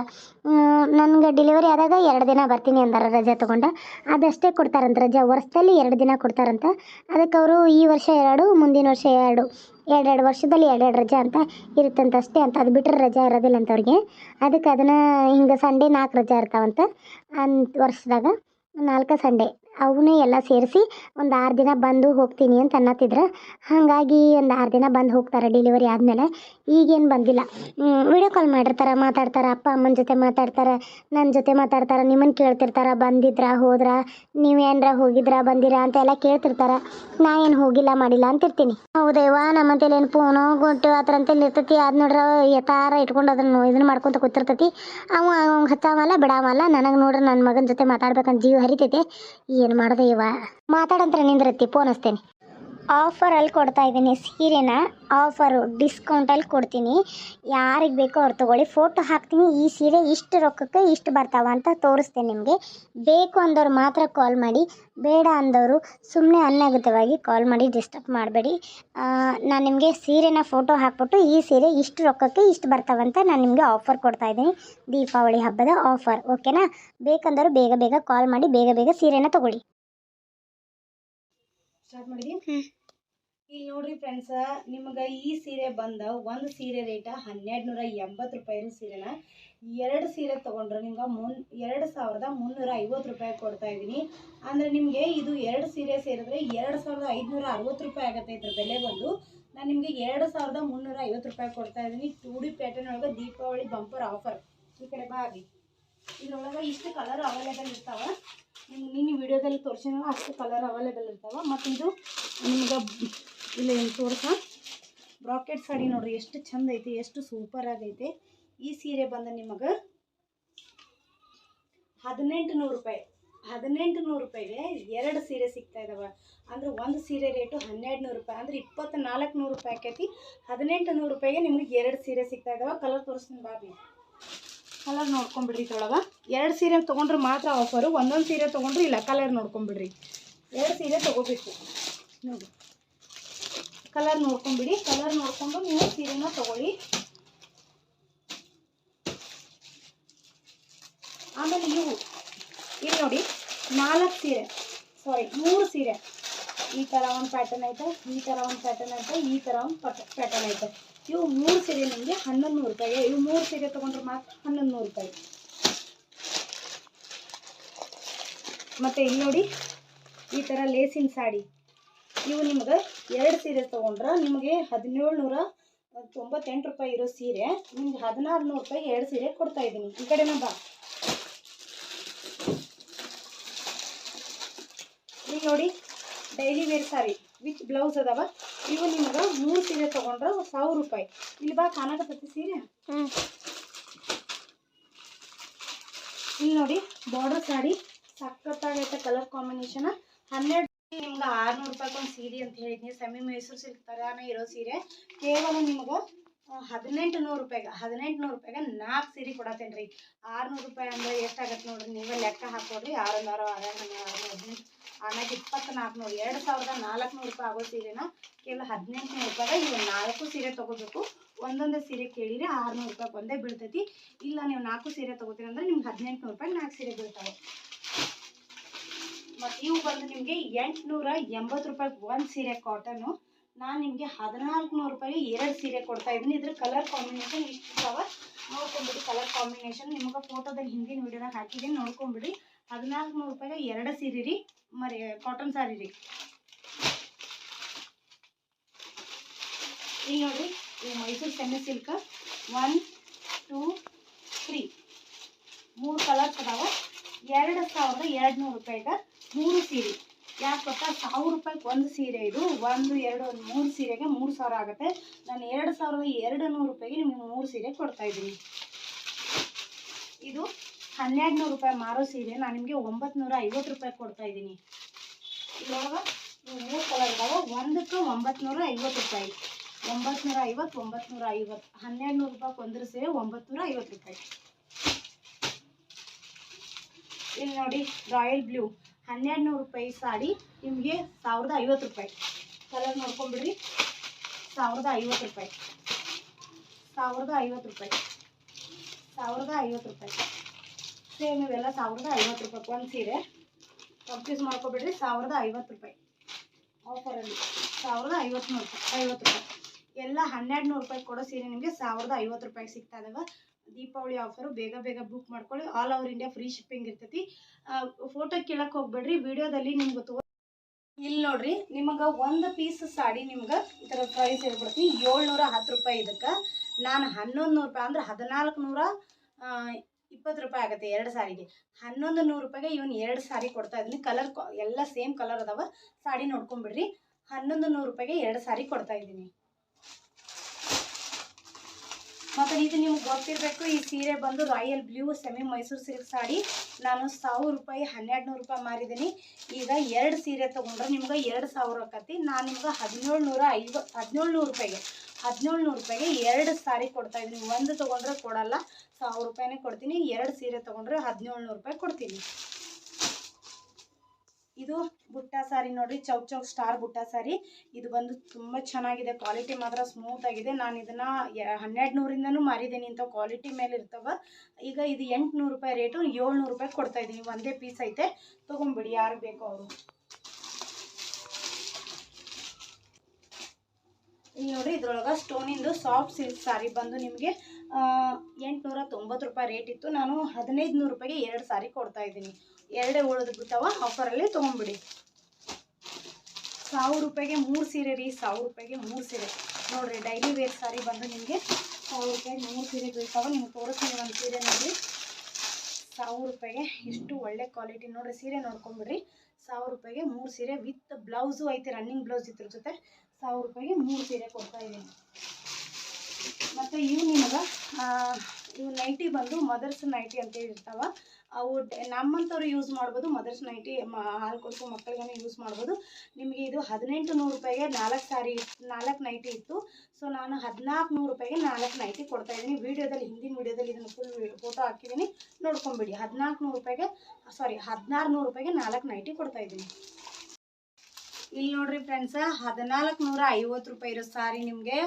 [SPEAKER 1] ನನಗೆ ಡೆಲಿವರಿ ಆದಾಗ ಎರಡು ದಿನ ಬರ್ತೀನಿ ಅಂದಾರ ರಜೆ ತೊಗೊಂಡು. ಅದಷ್ಟೇ ಕೊಡ್ತಾರಂತ ರಜೆ. ವರ್ಷದಲ್ಲಿ ಎರಡು ದಿನ ಕೊಡ್ತಾರಂತ. ಅದಕ್ಕೆ ಅವರು ಈ ವರ್ಷ ಎರಡು, ಮುಂದಿನ ವರ್ಷ ಎರಡು. ಎರಡೆರಡು ವರ್ಷದಲ್ಲಿ ಎರಡೆರಡು ರಜೆ ಅಂತ ಇರುತ್ತಂತ ಅಷ್ಟೇ ಅಂತ. ಅದು ಬಿಟ್ಟರೆ ರಜೆ ಇರೋದಿಲ್ಲ ಅಂತ ಅವ್ರಿಗೆ. ಅದಕ್ಕೆ ಅದನ್ನು ಹಿಂಗೆ ಸಂಡೇ ನಾಲ್ಕು ರಜೆ ಇರ್ತಾವಂತ. ಅಂತ ವರ್ಷದಾಗ. ನಾಲ್ಕು ಸಂಡೇ. ಅವನ್ನೇ ಎಲ್ಲ ಸೇರಿಸಿ ಒಂದು ಆರು ದಿನ ಬಂದು ಹೋಗ್ತೀನಿ ಅಂತ ಅನ್ನತ್ತಿದ್ರು. ಹಾಗಾಗಿ ಒಂದು ಆರು ದಿನ ಬಂದು ಹೋಗ್ತಾರೆ ಡೆಲಿವರಿ ಆದಮೇಲೆ. ಈಗೇನು ಬಂದಿಲ್ಲ. ವಿಡಿಯೋ ಕಾಲ್ ಮಾಡಿರ್ತಾರೆ, ಮಾತಾಡ್ತಾರೆ, ಅಪ್ಪ, ಅಮ್ಮನ ಜೊತೆ ಮಾತಾಡ್ತಾರೆ ನನ್ನ ಜೊತೆ ಮಾತಾಡ್ತಾರೆ ನಿಮ್ಮನ್ನು ಕೇಳ್ತಿರ್ತಾರೆ, ಬಂದಿದ್ರಾ, ಹೋದ್ರಾ, ನೀವು ಏನಾರ ಹೋಗಿದ್ರಾ, ಬಂದಿರಾ ಅಂತ ಎಲ್ಲ ಕೇಳ್ತಿರ್ತಾರೆ. ನಾ ಏನು ಹೋಗಿಲ್ಲ, ಮಾಡಿಲ್ಲ ಅಂತಿರ್ತೀನಿ. ಹೌದೇವಾ ನಮ್ಮಂತೇಲಿ ಏನು ಫೋನು ಗೊಟ್ಟು ಆ ಥರ ಅಂತೇಳಿ ಇರ್ತೈತಿ. ಅದು ನೋಡ್ರೆ ಯಥಾರ ಇಟ್ಕೊಂಡು ಅದನ್ನು ಇದನ್ನ ಮಾಡ್ಕೊತ ಕೂತಿರ್ತೈತಿ. ಅವ ಅವ್ನು ಹತ್ತಾವಲ್ಲ ಬಿಡಾವಲ್ಲ. ನನಗೆ ನೋಡ್ರಿ ನನ್ನ ಮಗನ ಜೊತೆ ಮಾತಾಡ್ಬೇಕಂತ ಜೀವ ಹರಿತೈತೆ. ಏನು ಮಾಡೋದು ಇವ? ಮಾತಾಡಂತ್ರ ನಿಂದಿರತ್ತಿ ಫೋನ್ ಹಚ್ತೇನೆ. ಆಫರಲ್ಲಿ ಕೊಡ್ತಾ ಇದ್ದೀನಿ. ಸೀರೆನ ಆಫರು ಡಿಸ್ಕೌಂಟಲ್ಲಿ ಕೊಡ್ತೀನಿ. ಯಾರಿಗೆ ಬೇಕೋ ಅವ್ರು ತೊಗೊಳ್ಳಿ. ಫೋಟೋ ಹಾಕ್ತೀನಿ. ಈ ಸೀರೆ ಇಷ್ಟು ರೊಕ್ಕಕ್ಕೆ ಇಷ್ಟು ಬರ್ತಾವ ಅಂತ ತೋರಿಸ್ತೇನೆ ನಿಮಗೆ. ಬೇಕು ಅಂದವ್ರು ಮಾತ್ರ ಕಾಲ್ ಮಾಡಿ. ಬೇಡ ಅಂದವರು ಸುಮ್ಮನೆ ಅನಗತ್ಯವಾಗಿ ಕಾಲ್ ಮಾಡಿ ಡಿಸ್ಟರ್ಬ್ ಮಾಡಬೇಡಿ. ನಾನು ನಿಮಗೆ ಸೀರೆನ ಫೋಟೋ ಹಾಕ್ಬಿಟ್ಟು ಈ ಸೀರೆ ಇಷ್ಟು ರೊಕ್ಕಕ್ಕೆ ಇಷ್ಟು ಬರ್ತಾವಂತ ನಾನು ನಿಮಗೆ ಆಫರ್ ಕೊಡ್ತಾ ಇದ್ದೀನಿ. ದೀಪಾವಳಿ ಹಬ್ಬದ ಆಫರ್ ಓಕೆನಾ ಬೇಕಂದವರು ಬೇಗ ಬೇಗ ಕಾಲ್ ಮಾಡಿ ಬೇಗ ಬೇಗ ಸೀರೆನ ತಗೊಳ್ಳಿ.
[SPEAKER 4] ಸ್ಟಾರ್ಟ್ ಇಲ್ಲಿ ನೋಡ್ರಿ ಫ್ರೆಂಡ್ಸ ನಿಮ್ಗೆ ಈ ಸೀರೆ ಬಂದ ಒಂದು ಸೀರೆ ರೇಟ ಹನ್ನೆರಡು ನೂರ ಎಂಬತ್ತು ರೂಪಾಯಿ ಸೀರೆನ ಎರಡು ಸೀರೆ ತೊಗೊಂಡ್ರೆ ನಿಮ್ಗೆ ಮುನ್, ಎರಡು ಸಾವಿರದ ಮುನ್ನೂರ ಐವತ್ತು ರೂಪಾಯಿ ಕೊಡ್ತಾ ಇದ್ದೀನಿ ಅಂದರೆ ನಿಮಗೆ ಇದು ಎರಡು ಸೀರೆ ಸೇರಿದ್ರೆ ಎರಡು ಸಾವಿರದ ಐದುನೂರ ಅರವತ್ತು ರೂಪಾಯಿ ಆಗುತ್ತೆ ಇದ್ರ ಬೆಲೆ ಬಂದು. ನಾನು ನಿಮಗೆ ಎರಡು ಸಾವಿರದ ಮುನ್ನೂರ ಐವತ್ತು ರೂಪಾಯಿ ಕೊಡ್ತಾ ಇದ್ದೀನಿ ಟೂ ಡಿ ಪ್ಯಾಟರ್ನ್ ಒಳಗೆ ದೀಪಾವಳಿ ಬಂಪರ್ ಆಫರ್ ಈ ಕಡೆ ಬಾಗಿ ಇದ್ರೊಳಗೆ ಇಷ್ಟು ಕಲರ್ ಅವೈಲೇಬಲ್ ಇರ್ತಾವೆ. ನಿಮ್ಗೆ ನಿನ್ನ ವಿಡಿಯೋದಲ್ಲಿ ತೋರಿಸಿದ ಅಷ್ಟು ಕಲರ್ ಅವೈಲೇಬಲ್ ಇರ್ತಾವೆ. ಮತ್ತು ಇದು ನಿಮ್ಗೆ ಇಲ್ಲಿ ತೋರ್ಸ? ಬ್ರಾಕೆಟ್ ಸಾಡಿ ನೋಡ್ರಿ ಎಷ್ಟು ಚಂದ ಐತಿ ಎಷ್ಟು ಸೂಪರ್ ಆಗೈತೆ. ಈ ಸೀರೆ ಬಂದ ನಿಮಗೆ ಹದಿನೆಂಟು ನೂರು ರೂಪಾಯಿ. ಹದಿನೆಂಟು ನೂರು ರೂಪಾಯಿಗೆ ಎರಡು ಸೀರೆ ಸಿಗ್ತಾ ಇದಾವೆ. ಅಂದ್ರೆ ಒಂದು ಸೀರೆ ರೇಟು ಹನ್ನೆರಡು ನೂರು ರೂಪಾಯಿ. ಅಂದ್ರೆ ಇಪ್ಪತ್ತು ನಾಲ್ಕು ನೂರು ರೂಪಾಯಿ ಆಕೈತಿ. ಹದಿನೆಂಟು ನೂರು ರೂಪಾಯಿಗೆ ನಿಮ್ಗೆ ಎರಡು ಸೀರೆ ಸಿಗ್ತಾ ಇದಾವೆ. ಕಲರ್ ತೋರಿಸ್ತೀನಿ ಬಾಬಿ ಕಲರ್ ನೋಡ್ಕೊಂಬಿಡ್ರಿ ತೊಳಗ. ಎರಡು ಸೀರೆ ತೊಗೊಂಡ್ರೆ ಮಾತ್ರ ಆಫರು ಒಂದೊಂದು ಸೀರೆ ತೊಗೊಂಡ್ರೆ ಇಲ್ಲ ಕಲರ್ ನೋಡ್ಕೊಂಬಿಡ್ರಿ. ಎರಡು ಸೀರೆ ತೊಗೋಬೇಕು. ನೋಡಿ. ಕಲರ್ ನೋಡ್ಕೊಂಬಿಡಿ ಕಲರ್ ನೋಡ್ಕೊಂಡು ನೀವು ಸೀರೆನ ತಗೊಳ್ಳಿ. ಆಮೇಲೆ ಇವು ಇಲ್ಲಿ ನೋಡಿ, ನಾಲ್ಕು ಸೀರೆ. ಸಾರಿ ಮೂರು ಸೀರೆ. ಈ ಥರ ಒಂದು ಪ್ಯಾಟರ್ನ್ ಐತೆ, ಈ ಥರ ಒಂದು ಪ್ಯಾಟರ್ನ್ ಐತೆ, ಈ ಥರ ಒಂದು ಪ್ಯಾಟರ್ನ್ ಐತೆ. ಇವು ಮೂರು ಸೀರೆ ನಿಮಗೆ ಹನ್ನೊಂದು ನೂರು ರೂಪಾಯಿಗೆ ಇವು ಮೂರು ಸೀರೆ ತೊಗೊಂಡ್ರೆ ಮಾತ್ರ ಹನ್ನೊಂದು ನೂರು ರೂಪಾಯಿ. ಮತ್ತು ಇಲ್ಲಿ ನೋಡಿ, ಈ ಥರ ಲೇಸಿನ ಸಾಡಿ. ಇವು ನಿಮ್ಗೆ ಎರಡು ಸೀರೆ ತೊಗೊಂಡ್ರೆ ನಿಮಗೆ ಹದಿನೇಳು ನೂರ ತೊಂಬತ್ತೆಂಟು ರೂಪಾಯಿ ಇರೋ ಸೀರೆ. ನಿಮ್ಗೆ ಹದಿನಾರು ನೂರು ರೂಪಾಯಿ ಎರಡು ಸೀರೆ ಕೊಡ್ತಾ ಇದ್ದೀನಿ. ಈ ಕಡೆನ ಬಾ. ಇಲ್ಲಿ ನೋಡಿ daily wear sari with blouse ಅದಾವ? ಇವು ನಿಮ್ಗೆ ಮೂರು ಸೀರೆ ತೊಗೊಂಡ್ರೆ ಸಾವಿರ ರೂಪಾಯಿ. ಇಲ್ಲಿ ಬಾ ಕಾಣಕತ್ತೈತಿ ಸೀರೆ. ಇಲ್ಲಿ ನೋಡಿ ಬಾರ್ಡರ್ ಸಾಡಿ ಸಖತ್ತಾಗೈತೆ ಕಲರ್ ಕಾಂಬಿನೇಷನ್ ಹನ್ನೆರಡು ನಿಮ್ಗೆ ಆರ್ನೂರು ರೂಪಾಯಿ ಒಂದು ಸೀರೆ ಅಂತ ಹೇಳಿದ್ನಿ. ಸೆಮಿ ಮೈಸೂರು ಸಿಲ್ಕ್ ಥರನೇ ಇರೋ ಸೀರೆ. ಕೇವಲ ನಿಮ್ಗೆ ಹದಿನೆಂಟು ನೂರು ರೂಪಾಯಿಗೆ, ಹದಿನೆಂಟು ನೂರು ರೂಪಾಯಿಗೆ ನಾಲ್ಕು ಸೀರೆ ಕೊಡತ್ತೇನೆ ರೀ. ಆರ್ನೂರು ರೂಪಾಯಿ ಅಂದ್ರೆ ಎಷ್ಟಾಗತ್ತೆ ನೋಡ್ರಿ, ನೀವೇ ಲೆಕ್ಕ ಹಾಕೊಡ್ರಿ ಆರೊಂದು ಆರು ಆರು ಹದಿನೆಂಟು ಆಮ್ಯಾಗ ಇಪ್ಪತ್ತು ನಾಲ್ಕುನೂರು ಎರಡು ಸಾವಿರದ ನಾಲ್ಕುನೂರು ರೂಪಾಯಿ ಆಗೋ ಸೀರೆನ ಕೇವಲ ಹದಿನೆಂಟು ನೂರು ರೂಪಾಯಿಗೆ ಇವು ನಾಲ್ಕು ಸೀರೆ ತೊಗೋಬೇಕು. ಒಂದೊಂದು ಸೀರೆ ಕೇಳಿದ್ರೆ ಆರುನೂರು ರೂಪಾಯಿ ಒಂದೇ ಬೀಳ್ತೈತಿ. ಇಲ್ಲ ನೀವು ನಾಲ್ಕು ಸೀರೆ ತೊಗೋತೀರಿ ಅಂದ್ರೆ ನಿಮ್ಗೆ ಹದಿನೆಂಟು ನೂರು ರೂಪಾಯಿ ನಾಲ್ಕು ಸೀರೆ ಬೀಳ್ತಾವೆ. ಮತ್ತು ಇವು ಬಂದು ನಿಮಗೆ ಎಂಟುನೂರ ಎಂಬತ್ತು ರೂಪಾಯಿಗೆ ಒಂದು ಸೀರೆ ಕಾಟನು ನಾನು ನಿಮಗೆ ಹದಿನಾಲ್ಕು ನೂರು ರೂಪಾಯಿ ಎರಡು ಸೀರೆ ಕೊಡ್ತಾ ಇದ್ದೀನಿ. ಇದ್ರ ಕಲರ್ ಕಾಂಬಿನೇಷನ್ ಇಷ್ಟು ಇದಾವೆ? ನೋಡ್ಕೊಂಬಿಡಿ ಕಲರ್ ಕಾಂಬಿನೇಷನ್ ನಿಮಗೆ ಫೋಟೋದಲ್ಲಿ ಹಿಂದಿನ ವಿಡಿಯೋದಾಗ ಹಾಕಿದ್ದೀನಿ ನೋಡ್ಕೊಂಬಿಡಿ. ಹದಿನಾಲ್ಕು ನೂರು ರೂಪಾಯಿಗೆ ಎರಡು ಸೀರೆ ರೀ. ಮರಿ ಕಾಟನ್ ಸಾರಿ ರೀ. ಇಲ್ಲಿ ನೋಡಿರಿ, ಈ Mysuru semi silk one two three ಮೂರು ಕಲರ್ಸ್ ಅದಾವೆ. ಎರಡು ಸಾವಿರದ ಎರಡು ನೂರು ರೂಪಾಯಿಗೆ ಮೂರು ಸೀರೆ. ಯಾಕೆ ಗೊತ್ತಾ? ಸಾವಿರ ರೂಪಾಯಿಗೆ ಒಂದು ಸೀರೆ ಇದು. ಒಂದು, ಎರಡು, ಒಂದು ಮೂರು ಸೀರೆಗೆ ಮೂರು ಸಾವಿರ ಆಗುತ್ತೆ. ನಾನು ಎರಡು ಸಾವಿರದ ಎರಡು ನೂರು ರೂಪಾಯಿಗೆ ನಿಮಗೆ ಮೂರು ಸೀರೆ ಕೊಡ್ತಾ ಇದ್ದೀನಿ. ಇದು ಹನ್ನೆರಡು ನೂರು ರೂಪಾಯಿ ಮಾರೋ ಸೀರೆ. ನಾನು ನಿಮಗೆ ಒಂಬತ್ತು ನೂರ ಐವತ್ತು ರೂಪಾಯಿ ಕೊಡ್ತಾ ಇದ್ದೀನಿ. ಇವಾಗ ಇವು ಮೂರು ಕಲರ್ ಇದಾವೆ. ಒಂದಕ್ಕೆ ಒಂಬತ್ತು ನೂರ ಐವತ್ತು ರೂಪಾಯಿ. ಒಂಬತ್ತು ನೂರ ಐವತ್ತು ಒಂಬತ್ತು ನೂರ ಐವತ್ತು. ಹನ್ನೆರಡು ನೂರು ರೂಪಾಯಿ ಒಂದ್ರ ಸೀರೆ ಒಂಬತ್ತು ನೂರ ಐವತ್ತು ರೂಪಾಯಿ. ಇಲ್ಲಿ ನೋಡಿ ರಾಯಲ್ ಬ್ಲೂ ಹನ್ನೆರಡು ನೂರು ರೂಪಾಯಿ ಸಾಡಿ ನಿಮಗೆ ಸಾವಿರದ ಐವತ್ತು ರೂಪಾಯಿ. ಕಲರ್ ನೋಡ್ಕೊಂಬಿಡ್ರಿ ಸಾವಿರದ ಐವತ್ತು ರೂಪಾಯಿ. ಸಾವಿರದ ಐವತ್ತು ರೂಪಾಯಿ. ಸಾವಿರದ ಐವತ್ತು ರೂಪಾಯಿ. ಸೇಮ್ ಇವೆಲ್ಲ ಸಾವಿರದ ಐವತ್ತು ರೂಪಾಯಿ ಒಂದು ಸೀರೆ. ಪರ್ಚೇಸ್ ಮಾಡ್ಕೊಬಿಡ್ರಿ, ಸಾವಿರದ ಐವತ್ತು ರೂಪಾಯಿ. ಆಫರಲ್ಲಿ ಸಾವಿರದ ಐವತ್ತು ನೂರು ರೂಪಾಯಿ, ಐವತ್ತು ರೂಪಾಯಿ. ಎಲ್ಲ ಹನ್ನೆರಡು ನೂರು ರೂಪಾಯಿ ಕೊಡೋ ಸೀರೆ ನಿಮಗೆ ಸಾವಿರದ ಐವತ್ತು ರೂಪಾಯಿ ಸಿಗ್ತಾ ಇದಾವೆ. ದೀಪಾವಳಿ ಆಫರು ಬೇಗ ಬೇಗ ಬುಕ್ ಮಾಡ್ಕೊಳ್ಳಿ. All over India free shipping ಇರ್ತೈತಿ. ಫೋಟೋ ಕೇಳಕ್ಕೆ ಹೋಗ್ಬೇಡ್ರಿ. ವಿಡಿಯೋದಲ್ಲಿ ನಿಮ್ಗೆ ತೋ ಇಲ್ಲಿ ನೋಡ್ರಿ, ನಿಮಗೆ ಒಂದು ಪೀಸ್ ಸಾಡಿ ನಿಮ್ಗೆ ಇದರ ಪ್ರೈಸ್ ಹೇಳ್ಬಿಡ್ತೀನಿ. ಏಳ್ನೂರ ಹತ್ತು ರೂಪಾಯಿ ಇದಕ್ಕೆ. ನಾನು ಹನ್ನೊಂದು ನೂರು ರೂಪಾಯಿ ಅಂದ್ರೆ ಹದಿನಾಲ್ಕು ನೂರ ಇಪ್ಪತ್ತು ರೂಪಾಯಿ ಆಗುತ್ತೆ ಎರಡು ಸಾರಿಗೆ. ಹನ್ನೊಂದು ನೂರು ರೂಪಾಯಿಗೆ ಇವನ್ ಎರಡು ಸಾರಿ ಕೊಡ್ತಾ ಇದ್ದೀನಿ. ಕಲರ್ ಎಲ್ಲ ಸೇಮ್ ಕಲರ್ ಅದಾವ. ಸಾಡಿ ನೋಡ್ಕೊಂಬಿಡ್ರಿ. ಹನ್ನೊಂದು ನೂರು ರೂಪಾಯಿಗೆ ಎರಡು ಸಾರಿ ಕೊಡ್ತಾ ಇದ್ದೀನಿ. ಮತ್ತು ಇದು ನಿಮ್ಗೆ ಗೊತ್ತಿರಬೇಕು, ಈ ಸೀರೆ ಬಂದು royal blue semi Mysuru silk sari ನಾನು ಸಾವಿರ ರೂಪಾಯಿ ಹನ್ನೆರಡು ನೂರು ರೂಪಾಯಿ ಮಾರಿದ್ದೀನಿ. ಈಗ ಎರಡು ಸೀರೆ ತೊಗೊಂಡ್ರೆ ನಿಮ್ಗೆ ಎರಡು ಸಾವಿರ ಆಕತಿ. ನಾನು ನಿಮ್ಗೆ ಹದಿನೇಳು ನೂರ ಐವ ಹದಿನೇಳು ನೂರು ರೂಪಾಯಿಗೆ ಹದಿನೇಳು ನೂರು ರೂಪಾಯಿಗೆ ಎರಡು ಸಾರಿ ಕೊಡ್ತಾ ಇದ್ದೀನಿ. ಒಂದು ತೊಗೊಂಡ್ರೆ ಕೊಡಲ್ಲ, ಸಾವಿರ ರೂಪಾಯಿನೇ ಕೊಡ್ತೀನಿ. ಎರಡು ಸೀರೆ ತೊಗೊಂಡ್ರೆ ಹದಿನೇಳು ನೂರು ರೂಪಾಯಿ ಕೊಡ್ತೀನಿ. ಇದು ಬುಟ್ಟ ಸಾರಿ ನೋಡ್ರಿ ಚೌಕ್ ಚೌಕ್ ಸ್ಟಾರ್ ಬುಟ್ಟ ಸಾರಿ. ಇದು ಬಂದು ತುಂಬ ಚೆನ್ನಾಗಿದೆ ಕ್ವಾಲಿಟಿ ಮಾತ್ರ ಸ್ಮೂತ್ ಆಗಿದೆ. ನಾನು ಇದನ್ನ ಹನ್ನೆರಡು ನೂರಿಂದನೂ ಮಾರಿದ್ದೀನಿ ಇಂಥ ಕ್ವಾಲಿಟಿ ಮೇಲೆ ಇರ್ತವ. ಈಗ ಇದು ಎಂಟುನೂರು ರೂಪಾಯಿ ರೇಟು ಏಳ್ನೂರು ರೂಪಾಯಿ ಕೊಡ್ತಾ ಇದ್ದೀನಿ ಒಂದೇ ಪೀಸ್ ಐತೆ. ತೊಗೊಂಬಿಡಿ ಯಾರು ಬೇಕೋ ಅವರು. ಇಲ್ಲಿ ನೋಡ್ರಿ, ಇದ್ರೊಳಗೆ ಸ್ಟೋನಿಂದು ಸಾಫ್ಟ್ ಸಿಲ್ಕ್ ಸಾರಿ ಬಂದು ನಿಮಗೆ ಎಂಟುನೂರ ತೊಂಬತ್ತು ರೂಪಾಯಿ ರೇಟ್ ಇತ್ತು. ನಾನು ಹದಿನೈದು ನೂರು ರೂಪಾಯಿಗೆ ಎರಡು ಸಾರಿ ಕೊಡ್ತಾ ಇದ್ದೀನಿ ಎರಡೇ ಉಳಿದು ಬಿಡ್ತಾವ ಆಫರಲ್ಲಿ ತೊಗೊಂಬಿಡಿ ಸಾವಿರ ರೂಪಾಯಿಗೆ ಮೂರು ಸೀರೆ ರೀ, ಸಾವಿರ ರೂಪಾಯಿಗೆ ಮೂರು ಸೀರೆ. ನೋಡ್ರಿ ಡೈಲಿ ವೇರ್ ಸಾರಿ ಬಂದು ನಿಮಗೆ ಸಾವಿರ ರೂಪಾಯಿ ಮೂರು ಸೀರೆ ಬೀಳ್ತಾವೆ, ನಿಮ್ಗೆ ತೋರಿಸ್ತೀನಿ ಒಂದು ಸೀರೆ ನೋಡಿ. ಸಾವಿರ ರೂಪಾಯಿಗೆ ಇಷ್ಟು ಒಳ್ಳೆ ಕ್ವಾಲಿಟಿ ನೋಡ್ರಿ, ಸೀರೆ ನೋಡ್ಕೊಂಬಿಡ್ರಿ. ಸಾವಿರ ರೂಪಾಯಿಗೆ ಮೂರು ಸೀರೆ ವಿತ್ ಬ್ಲೌಸು ಐತೆ ರನ್ನಿಂಗ್ ಬ್ಲೌಸ್ ಇದ್ರ ಜೊತೆ ಸಾವಿರ ರೂಪಾಯಿಗೆ ಮೂರು ಸೀರೆ ಕೊಡ್ತಾ ಇದ್ದೀನಿ ಮತ್ತು ಇವು ನಿಮಗೆ ಇವು ನೈಟಿ ಬಂದು ಮದರ್ಸ್ ನೈಟಿ ಅಂತೇಳಿ ಇರ್ತಾವ. ಅವು ನಮ್ಮಂಥವ್ರು ಯೂಸ್ ಮಾಡ್ಬೋದು ಮದರ್ಸ್ ನೈಟಿ ಹಾಲು ಕೊಡ್ಕೊ ಮಕ್ಕಳಿಗೂ ಯೂಸ್ ಮಾಡ್ಬೋದು. ನಿಮಗೆ ಇದು ಹದಿನೆಂಟು ನೂರು ರೂಪಾಯಿಗೆ ನಾಲ್ಕು ಸಾರಿ, ನಾಲ್ಕು ನೈಟಿ ಇತ್ತು. ಸೊ ನಾನು ಹದಿನಾಲ್ಕು ನೂರು ರೂಪಾಯಿಗೆ ನಾಲ್ಕು ನೈಟಿ ಕೊಡ್ತಾ ಇದ್ದೀನಿ. ವೀಡಿಯೋದಲ್ಲಿ ಹಿಂದಿನ ವೀಡಿಯೋದಲ್ಲಿ ಇದನ್ನು ಫುಲ್ ಫೋಟೋ ಹಾಕಿದ್ದೀನಿ. ನೋಡ್ಕೊಂಬಿಡಿ. ಹದಿನಾಲ್ಕು ನೂರು ರೂಪಾಯಿಗೆ ಸಾರಿ ಹದಿನಾರು ನೂರು ರೂಪಾಯಿಗೆ ನಾಲ್ಕು ನೈಟಿ ಕೊಡ್ತಾ ಇದ್ದೀನಿ. ಇಲ್ಲಿ ನೋಡ್ರಿ ಫ್ರೆಂಡ್ಸ್ ಹದಿನಾಲ್ಕು ನೂರ ಐವತ್ತು ರೂಪಾಯಿ ಇರೋ ಸಾರಿ ನಿಮಗೆ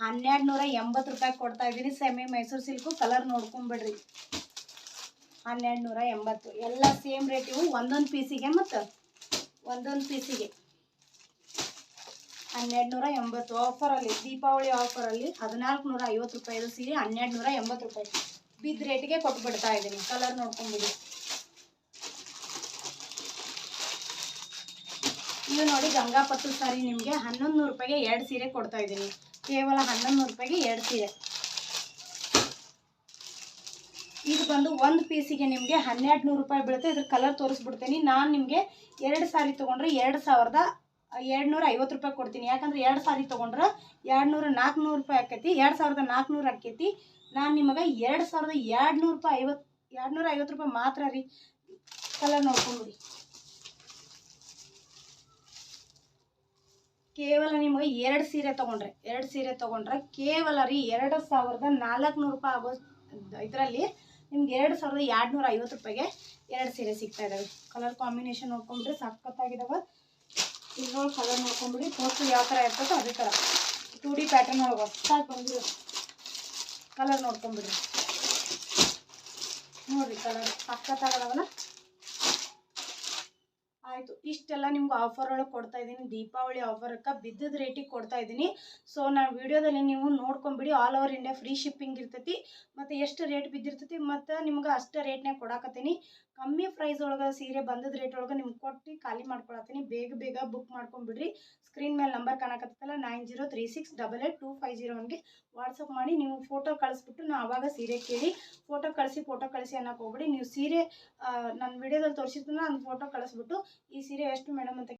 [SPEAKER 4] ಹನ್ನೆರಡು ನೂರ ಎಂಬತ್ತು ರೂಪಾಯಿ ಕೊಡ್ತಾ ಇದ್ದೀನಿ. ಸೆಮಿ ಮೈಸೂರು ಸಿಲ್ಕು ಕಲರ್ ನೋಡ್ಕೊಂಬಿಡ್ರಿ. ಹನ್ನೆರಡು ನೂರ ಎಂಬತ್ತು. ಎಲ್ಲ ಸೇಮ್ ರೇಟ್ ಇವು, ಒಂದೊಂದು ಪೀಸಿಗೆ ಮತ್ತು ಒಂದೊಂದು ಪೀಸಿಗೆ ಹನ್ನೆರಡು ನೂರ ಎಂಬತ್ತು ಆಫರಲ್ಲಿ ದೀಪಾವಳಿ ಆಫರಲ್ಲಿ ಹದಿನಾಲ್ಕು ನೂರ ಐವತ್ತು ರೂಪಾಯಿದು ಸೀರೆ ಹನ್ನೆರಡು ನೂರ ಎಂಬತ್ತು ರೂಪಾಯಿ. ಬಿದ್ದ ರೇಟಿಗೆ ಕೊಟ್ಬಿಡ್ತಾ ಇದ್ದೀನಿ ಕಲರ್ ನೋಡ್ಕೊಂಬಿಡಿ. ಇದು ನೋಡಿ ಗಂಗಾಪತ್ತು ಸಾರಿ ನಿಮಗೆ ಹನ್ನೊಂದು ನೂರು ರೂಪಾಯಿಗೆ ಎರಡು ಸೀರೆ ಕೊಡ್ತಾ ಇದ್ದೀನಿ. ಕೇವಲ ಹನ್ನೊಂದು ನೂರು ರೂಪಾಯಿಗೆ ಎರಡು ಸೀರೆ. ಇದು ಬಂದು ಒಂದು ಪೀಸಿಗೆ ನಿಮಗೆ ಹನ್ನೆರಡು ನೂರು ರೂಪಾಯಿ ಬೀಳುತ್ತೆ. ಇದ್ರ ಕಲರ್ ತೋರಿಸ್ಬಿಡ್ತೀನಿ. ನಾನು ನಿಮಗೆ ಎರಡು ಸಾರಿ ತೊಗೊಂಡ್ರೆ ಎರಡು ಸಾವಿರದ ಎರಡು ನೂರ ಐವತ್ತು ರೂಪಾಯಿ ಕೊಡ್ತೀನಿ. ಯಾಕಂದ್ರೆ ಎರಡು ಸಾರಿ ತೊಗೊಂಡ್ರೆ ಎರಡು ನೂರ ನಾಲ್ಕುನೂರು ರೂಪಾಯಿ ಆಕೈತಿ. ಎರಡು ಸಾವಿರದ ನಾಲ್ಕುನೂರು ಆಕೈತಿ. ನಾನು ನಿಮಗೆ ಎರಡು ಸಾವಿರದ ಎರಡು ನೂರು ರೂಪಾಯಿ ಐವತ್ತು ಎರಡು ನೂರ ಐವತ್ತು ರೂಪಾಯಿ ಮಾತ್ರ ರೀ. ಕಲರ್ ನೋಡ್ಕೊಂಡ್ಬಿಡಿ. ಕೇವಲ ನಿಮಗೆ ಎರಡು ಸೀರೆ ತೊಗೊಂಡ್ರೆ, ಎರಡು ಸೀರೆ ತೊಗೊಂಡ್ರೆ ಕೇವಲ ರೀ ಎರಡು ಸಾವಿರದ ನಾಲ್ಕುನೂರು ರೂಪಾಯಿ ಆಗೋ ಇದರಲ್ಲಿ ನಿಮ್ಗೆ ಎರಡು ಸಾವಿರದ ಎರಡು ನೂರ ಐವತ್ತು ರೂಪಾಯಿಗೆ ಎರಡು ಸೀರೆ ಸಿಗ್ತಾ ಇದ್ದಾವೆ ಕಲರ್ ಕಾಂಬಿನೇಷನ್ ನೋಡ್ಕೊಂಡ್ರೆ ಸಖತ್ತಾಗಿದ್ದಾವೆ ಇದ್ರೊಳಗೆ ಕಲರ್ ನೋಡ್ಕೊಂಬಿಡಿ ಪೋಸ್ಟ್ ಯಾವ ಥರ ಇರ್ತದೋ ಅದೇ ಥರ ಟೂ ಡಿ ಪ್ಯಾಟರ್ನ್ ಒಳಗೆ ಹೊಸ್ದಾಗಿ ಬಂದಿರೋ ಕಲರ್ ನೋಡ್ಕೊಂಬಿಡ್ರಿ ನೋಡಿರಿ ಕಲರ್ ಸಖತ್ತಾಗದವಲ್ಲ? ಆಯಿತು. ಇಷ್ಟೆಲ್ಲ ನಿಮ್ಗೆ ಆಫರ್ ಒಳಗೆ ಕೊಡ್ತಾ ಇದ್ದೀನಿ. ದೀಪಾವಳಿ ಆಫರ್ಕ್ಕೆ ಬಿದ್ದದ ರೇಟಿಗೆ ಕೊಡ್ತಾ ಇದ್ದೀನಿ. ಸೊ ನಾ ವಿಡಿಯೋದಲ್ಲಿ ನೀವು ನೋಡ್ಕೊಂಬಿಡಿ. All over India free shipping ಇರ್ತೈತಿ. ಮತ್ತು ಎಷ್ಟು ರೇಟ್ ಬಿದ್ದಿರ್ತೈತಿ, ಮತ್ತು ನಿಮ್ಗೆ ಅಷ್ಟೇ ರೇಟ್ನಾಗ ಕೊಡಾಕತ್ತೀನಿ. ಕಮ್ಮಿ ಪ್ರೈಸ್ ಒಳಗೆ ಸೀರೆ ಬಂದದ ರೇಟ್ ಒಳಗೆ ನಿಮ್ಗೆ ಕೊಟ್ಟು ಖಾಲಿ ಮಾಡ್ಕೊಳತ್ತೀನಿ. ಬೇಗ ಬೇಗ ಬುಕ್ ಮಾಡ್ಕೊಂಡ್ಬಿಡ್ರಿ ಸ್ಕ್ರೀನ್ ಮೇಲೆ number ಕಾಣಕತ್ತಲ್ಲ nine zero three six double eight two five zero ಒನ್ಗೆ WhatsApp ಮಾಡಿ ನೀವು ಫೋಟೋ ಕಳಿಸ್ಬಿಟ್ಟು ನಾ ಆವಾಗ ಸೀರೆ ಕೇಳಿ ಫೋಟೋ ಕಳಿಸಿ ಫೋಟೋ ಕಳಿಸಿ ಅನ್ನೋಕೆ ಹೋಗ್ಬಿಡಿ. ನೀವು ಸೀರೆ ನನ್ನ ವಿಡಿಯೋದಲ್ಲಿ ತೋರಿಸಿದ್ನ ಒಂದು ಫೋಟೋ ಕಳಿಸ್ಬಿಟ್ಟು ಈ ಸೀರೆ ಎಷ್ಟು ಮೇಡಮ್ ಅಂತ